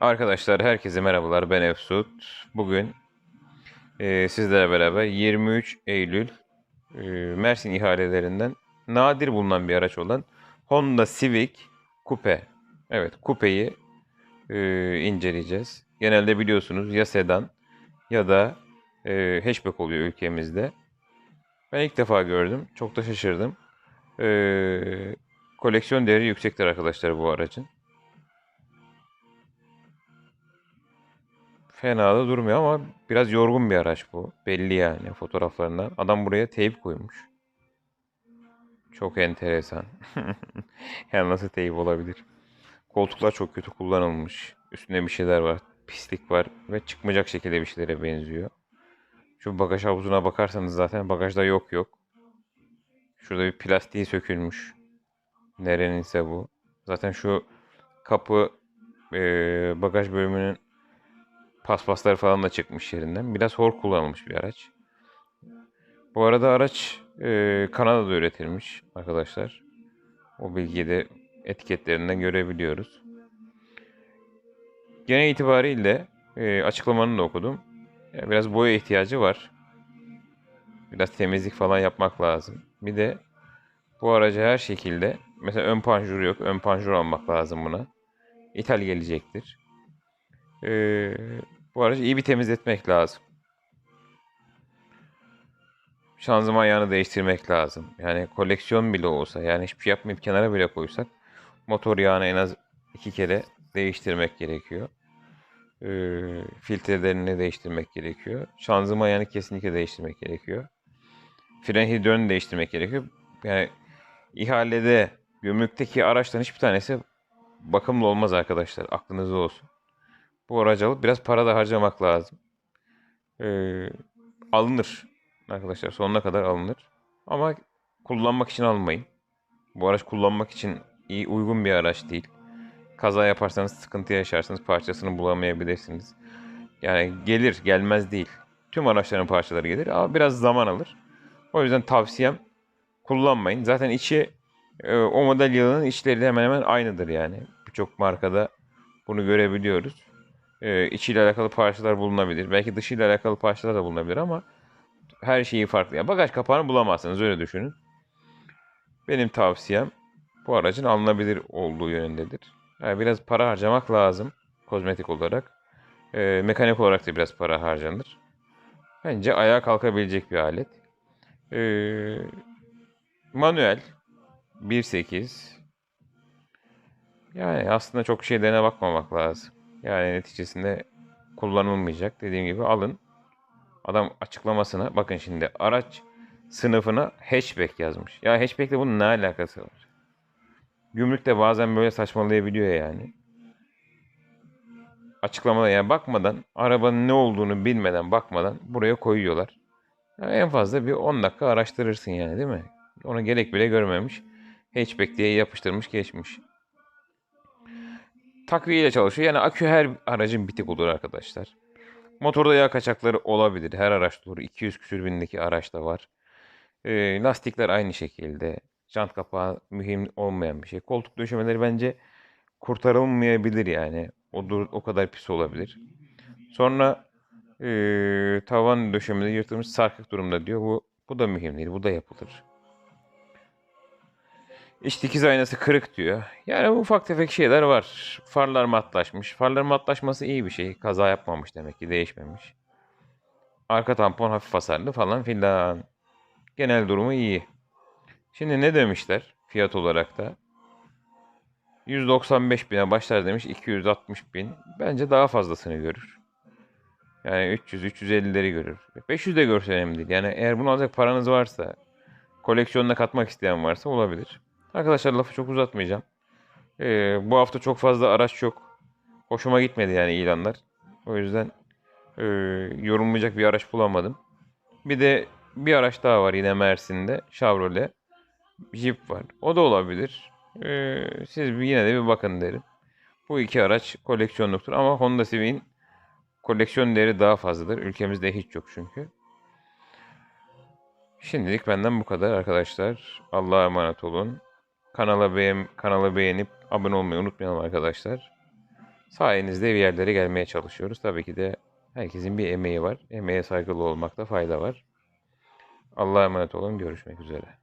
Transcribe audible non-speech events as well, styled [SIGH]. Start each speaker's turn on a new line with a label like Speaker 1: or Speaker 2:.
Speaker 1: Arkadaşlar herkese merhabalar ben Efsut. Bugün e, sizlerle beraber 23 Eylül e, Mersin ihalelerinden nadir bulunan bir araç olan Honda Civic Coupe. Evet Coupe'yi e, inceleyeceğiz. Genelde biliyorsunuz ya sedan ya da e, hatchback oluyor ülkemizde. Ben ilk defa gördüm. Çok da şaşırdım. E, koleksiyon değeri yüksektir arkadaşlar bu aracın. Fena da durmuyor ama biraz yorgun bir araç bu. Belli yani fotoğraflarından. Adam buraya teyp koymuş. Çok enteresan. [LAUGHS] yani nasıl teyp olabilir? Koltuklar çok kötü kullanılmış. Üstünde bir şeyler var. Pislik var ve çıkmayacak şekilde bir şeylere benziyor. Şu bagaj havuzuna bakarsanız zaten bagajda yok yok. Şurada bir plastiği sökülmüş. Nereninse bu. Zaten şu kapı eee, bagaj bölümünün paspaslar falan da çıkmış yerinden. Biraz hor kullanılmış bir araç. Bu arada araç eee, Kanada'da üretilmiş arkadaşlar. O bilgiyi de etiketlerinden görebiliyoruz. Genel itibariyle eee, açıklamanı da okudum. Ya biraz boya ihtiyacı var. Biraz temizlik falan yapmak lazım. Bir de bu araca her şekilde mesela ön panjur yok. Ön panjur almak lazım buna. İthal gelecektir. Ee, bu aracı iyi bir temizletmek lazım. Şanzıman ayağını değiştirmek lazım. Yani koleksiyon bile olsa yani hiçbir şey yapmayıp kenara bile koysak motor yağını en az iki kere değiştirmek gerekiyor. Ee, filtrelerini değiştirmek gerekiyor. Şanzıman ayağını kesinlikle değiştirmek gerekiyor. Fren hidronu değiştirmek gerekiyor. Yani ihalede gümrükteki araçların hiçbir tanesi bakımlı olmaz arkadaşlar. Aklınızda olsun. Bu aracı alıp biraz para da harcamak lazım. Ee, alınır arkadaşlar. Sonuna kadar alınır. Ama kullanmak için almayın. Bu araç kullanmak için iyi uygun bir araç değil. Kaza yaparsanız sıkıntı yaşarsınız. Parçasını bulamayabilirsiniz. Yani gelir gelmez değil. Tüm araçların parçaları gelir ama biraz zaman alır. O yüzden tavsiyem kullanmayın. Zaten içi e, o model yılının içleri de hemen hemen aynıdır yani. Birçok markada bunu görebiliyoruz. E, içiyle alakalı parçalar bulunabilir. Belki dışıyla alakalı parçalar da bulunabilir ama her şeyi farklı. Yani bagaj kapağını bulamazsınız öyle düşünün. Benim tavsiyem bu aracın alınabilir olduğu yönündedir. Yani biraz para harcamak lazım kozmetik olarak. E, mekanik olarak da biraz para harcanır. Bence ayağa kalkabilecek bir alet. E, manuel 1.8 yani aslında çok şeylerine bakmamak lazım. Yani neticesinde kullanılmayacak. Dediğim gibi alın. Adam açıklamasına bakın şimdi araç sınıfına hatchback yazmış. Ya hatchback'le bunun ne alakası var? Gümrükte bazen böyle saçmalayabiliyor yani. Açıklamada yani bakmadan, arabanın ne olduğunu bilmeden bakmadan buraya koyuyorlar. Yani en fazla bir 10 dakika araştırırsın yani değil mi? Ona gerek bile görmemiş. Hatchback diye yapıştırmış geçmiş. Takviye ile çalışıyor. Yani akü her aracın bitik olur arkadaşlar. Motorda yağ kaçakları olabilir. Her araçta olur. 200 küsür bindeki araçta var. Ee, lastikler aynı şekilde. Jant kapağı mühim olmayan bir şey. Koltuk döşemeleri bence kurtarılmayabilir yani. O, o kadar pis olabilir. Sonra ee, tavan döşemeleri yırtılmış sarkık durumda diyor. Bu, bu da mühim değil. Bu da yapılır. İç dikiz aynası kırık diyor. Yani ufak tefek şeyler var. Farlar matlaşmış. Farların matlaşması iyi bir şey. Kaza yapmamış demek ki değişmemiş. Arka tampon hafif hasarlı falan filan. Genel durumu iyi. Şimdi ne demişler fiyat olarak da? 195 bine başlar demiş 260 bin. Bence daha fazlasını görür. Yani 300-350'leri görür. 500 de görse önemli değil. Yani eğer bunu alacak paranız varsa, koleksiyonuna katmak isteyen varsa olabilir. Arkadaşlar lafı çok uzatmayacağım. Ee, bu hafta çok fazla araç yok. Hoşuma gitmedi yani ilanlar. O yüzden e, yorumlayacak bir araç bulamadım. Bir de bir araç daha var yine Mersin'de. Chevrolet. Jeep var. O da olabilir. Ee, siz yine de bir bakın derim. Bu iki araç koleksiyonluktur ama Honda Civic'in koleksiyon değeri daha fazladır. Ülkemizde hiç yok çünkü. Şimdilik benden bu kadar arkadaşlar. Allah'a emanet olun. Kanala beğen kanala beğenip abone olmayı unutmayalım arkadaşlar. Sayenizde bir yerlere gelmeye çalışıyoruz. Tabii ki de herkesin bir emeği var. Emeğe saygılı olmakta fayda var. Allah'a emanet olun. Görüşmek üzere.